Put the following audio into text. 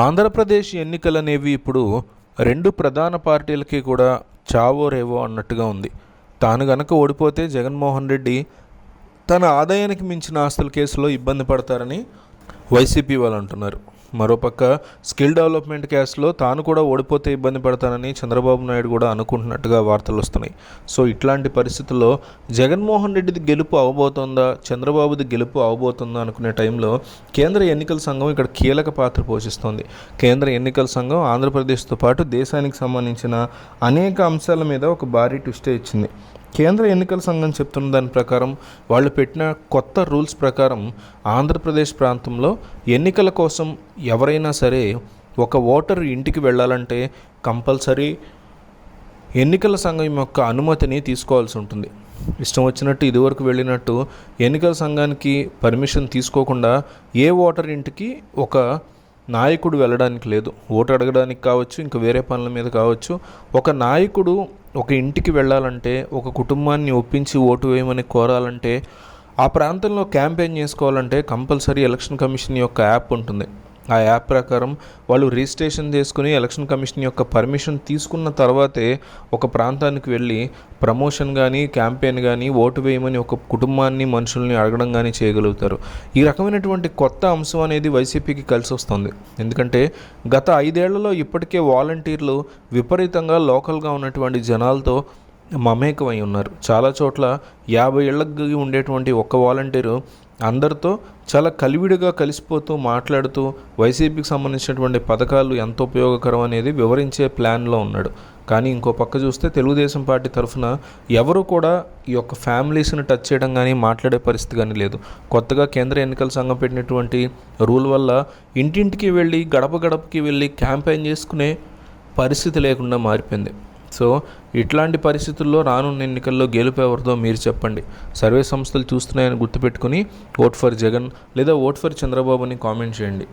ఆంధ్రప్రదేశ్ ఎన్నికలు అనేవి ఇప్పుడు రెండు ప్రధాన పార్టీలకి కూడా చావో రేవో అన్నట్టుగా ఉంది. తాను గనక ఓడిపోతే జగన్మోహన్ రెడ్డి తన ఆదాయానికి మించిన ఆస్తుల కేసులో ఇబ్బంది పడతారని వైసీపీ వాళ్ళు అంటున్నారు. మరోపక్క స్కిల్ డెవలప్మెంట్ క్యాస్ట్లో తాను కూడా ఓడిపోతే ఇబ్బంది పడతానని చంద్రబాబు నాయుడు కూడా అనుకుంటున్నట్టుగా వార్తలు వస్తున్నాయి. సో ఇట్లాంటి పరిస్థితుల్లో జగన్మోహన్ రెడ్డిది గెలుపు అవబోతుందా? చంద్రబాబుది గెలుపు అవబోతుందా అనుకునే టైంలో కేంద్ర ఎన్నికల సంఘం ఇక్కడ కీలక పాత్ర పోషిస్తోంది. కేంద్ర ఎన్నికల సంఘం ఆంధ్రప్రదేశ్తో పాటు దేశానికి సంబంధించిన అనేక అంశాల మీద ఒక భారీ ట్విస్టే ఇచ్చింది. కేంద్ర ఎన్నికల సంఘం చెప్తున్న దాని ప్రకారం వాళ్ళు పెట్టిన కొత్త రూల్స్ ప్రకారం ఆంధ్రప్రదేశ్ ప్రాంతంలో ఎన్నికల కోసం ఎవరైనా సరే ఒక ఓటర్ ఇంటికి వెళ్ళాలంటే కంపల్సరీ ఎన్నికల సంఘం యొక్క అనుమతిని తీసుకోవాల్సి ఉంటుంది. ఇష్టం వచ్చినట్టు ఇదివరకు వెళ్ళినట్టు ఎన్నికల సంఘానికి పర్మిషన్ తీసుకోకుండా ఏ ఓటర్ ఇంటికి ఒక నాయకుడు వెళ్ళడానికి లేదు. ఓటు అడగడానికి కావచ్చు ఇంకా వేరే పనుల మీద కావచ్చు. ఒక నాయకుడు ఒక ఇంటికి వెళ్ళాలంటే ఒక కుటుంబాన్ని ఒప్పించి ఓటు వేయమని కోరాలంటే ఆ ప్రాంతంలో క్యాంపెయిన్ చేసుకోవాలంటే కంపల్సరీ ఎలక్షన్ కమిషన్ యొక్క యాప్ ఉంటుంది. ఆ యాప్ ప్రకారం వాళ్ళు రిజిస్ట్రేషన్ చేసుకుని ఎలక్షన్ కమిషన్ యొక్క పర్మిషన్ తీసుకున్న తర్వాతే ఒక ప్రాంతానికి వెళ్ళి ప్రమోషన్ కానీ క్యాంపెయిన్ కానీ ఓటు వేయమని ఒక కుటుంబాన్ని మనుషుల్ని అడగడం కానీ చేయగలుగుతారు. ఈ రకమైనటువంటి కొత్త అంశం అనేది వైసీపీకి కలిసి వస్తుంది. ఎందుకంటే గత ఐదేళ్ళలో ఇప్పటికే వాలంటీర్లు విపరీతంగా లోకల్గా ఉన్నటువంటి జనాలతో మమేకమై ఉన్నారు చాలా చోట్ల యాభై ఏళ్ళకి ఉండేటువంటి ఒక్క వాలంటీరు అందరితో చాలా కలివిడిగా కలిసిపోతూ మాట్లాడుతూ వైసీపీకి సంబంధించినటువంటి పథకాలు ఎంత ఉపయోగకరం అనేది వివరించే ప్లాన్లో ఉన్నాడు. కానీ ఇంకో పక్క చూస్తే తెలుగుదేశం పార్టీ తరఫున ఎవరు కూడా ఈ యొక్క ఫ్యామిలీస్ని టచ్ చేయడం కానీ మాట్లాడే పరిస్థితి కానీ లేదు. కొత్తగా కేంద్ర ఎన్నికల సంఘం పెట్టినటువంటి రూల్ వల్ల ఇంటింటికి వెళ్ళి గడప గడపకి వెళ్ళి క్యాంపెయిన్ చేసుకునే పరిస్థితి లేకుండా మారిపోయింది. సో ఇట్లాంటి పరిస్థితుల్లో రానున్న ఎన్నికల్లో గెలుపు ఎవరిదో మీరు చెప్పండి. సర్వే సంస్థలు చూస్తున్నాయని గుర్తుపెట్టుకుని ఓట్ ఫర్ జగన్ లేదా ఓట్ ఫర్ చంద్రబాబుని కామెంట్ చేయండి.